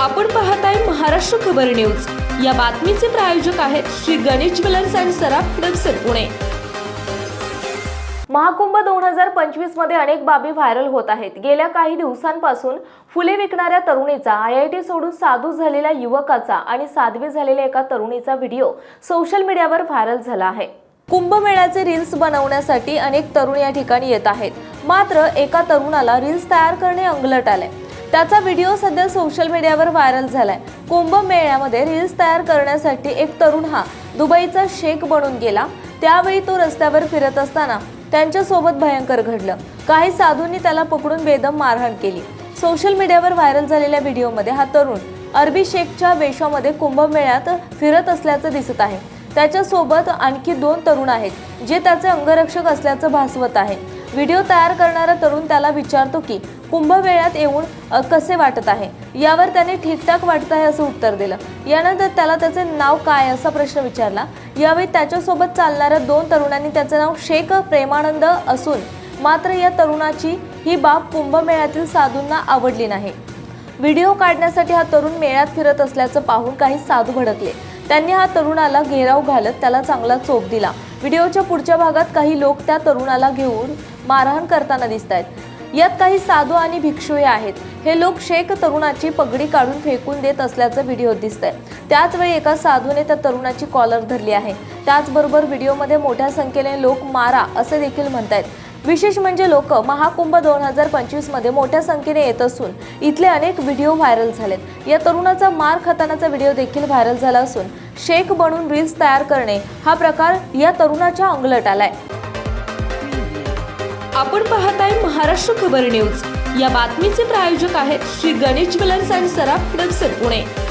आपण पाहताय महाराष्ट्र खबर न्यूज. या बातमीचे प्रायोजक आहेत श्री गणेश ज्वेलर्स अँड सराफ हडपसर पुणे. महाकुंभ दोन हजार पंचवीसमध्ये अनेक बाबी व्हायरल होत आहेत. गेल्या काही दिवसांपासून फुले विकणाऱ्या तरुणीचा आय आय टी सोडून साधू झालेल्या युवकाचा आणि साध्वी झालेल्या एका तरुणीचा व्हिडिओ सोशल मीडियावर व्हायरल झाला आहे. कुंभमेळ्याचे रील्स बनवण्यासाठी अनेक तरुण या ठिकाणी येत आहेत. मात्र एका तरुणाला रील्स तयार करणे अंगलट आले त्याचा व्हिडिओ सध्या सोशल मीडियावर व्हायरल झालाय. कुंभमेळ्यामध्ये रील्स तयार करण्यासाठी एक तरुण हा दुबईचा शेख बनून गेला. त्यावेळी तो रस्त्यावर फिरत असताना त्यांच्यासोबत भयंकर घडलं. काही साधूंनी त्याला पकडून बेदम मारहाण केली. सोशल मीडियावर व्हायरल झालेल्या व्हिडिओमध्ये हा तरुण अरबी शेखच्या वेशामध्ये कुंभमेळ्यात फिरत असल्याचं दिसत आहे. त्याच्यासोबत आणखी दोन तरुण आहेत जे त्याचे अंगरक्षक असल्याचं भासवत आहे. व्हिडिओ तयार करणारा तरुण त्याला विचारतो की कुंभमेळ्यात येऊन कसे वाटत आहे? यावर त्याने ठीकठाक वाटत आहे असं उत्तर दिलं. यानंतर त्याला त्याचे नाव काय असा प्रश्न विचारला. यावेळी त्याच्यासोबत चालणाऱ्या दोन तरुणांनी त्याचे नाव शेख प्रेमानंद असून मात्र या तरुणाची ही बाब कुंभमेळ्यातील साधूंना आवडली नाही. व्हिडिओ काढण्यासाठी हा तरुण मेळ्यात फिरत असल्याचं पाहून काही साधू भडकले. त्यांनी हा तरुणाला घेराव घालत त्याला चांगला चोप दिला. व्हिडिओच्या पुढच्या भागात काही लोक त्या तरुणाला घेऊन मारहाण करताना दिसत आहेत. यात काही साधू आणि भिक्षुही आहेत. हे लोक शेख तरुणाची पगडी काढून फेकून देत असल्याचं व्हिडिओ दिसत आहे त्याचवेळी एका साधूने त्या तरुणाची कॉलर धरली आहे. त्याचबरोबर व्हिडिओमध्ये मोठ्या संख्येने लोक मारा असे देखील म्हणतायत. विशेष म्हणजे लोक महाकुंभ दोन हजार पंचवीसमध्ये मोठ्या संख्येने येत असून इथले अनेक व्हिडिओ व्हायरल झालेत. या तरुणाचा मार खातानाचा व्हिडिओ देखील व्हायरल झाला असून शेख बनून रील्स तयार करणे हा प्रकार या तरुणाच्या अंगलट आलाय. आपण पाहताय महाराष्ट्र खबर न्यूज. या बातमीचे प्रायोजक आहेत श्री गणेश ज्वेलर्स अँड सराफ हडपसर पुणे.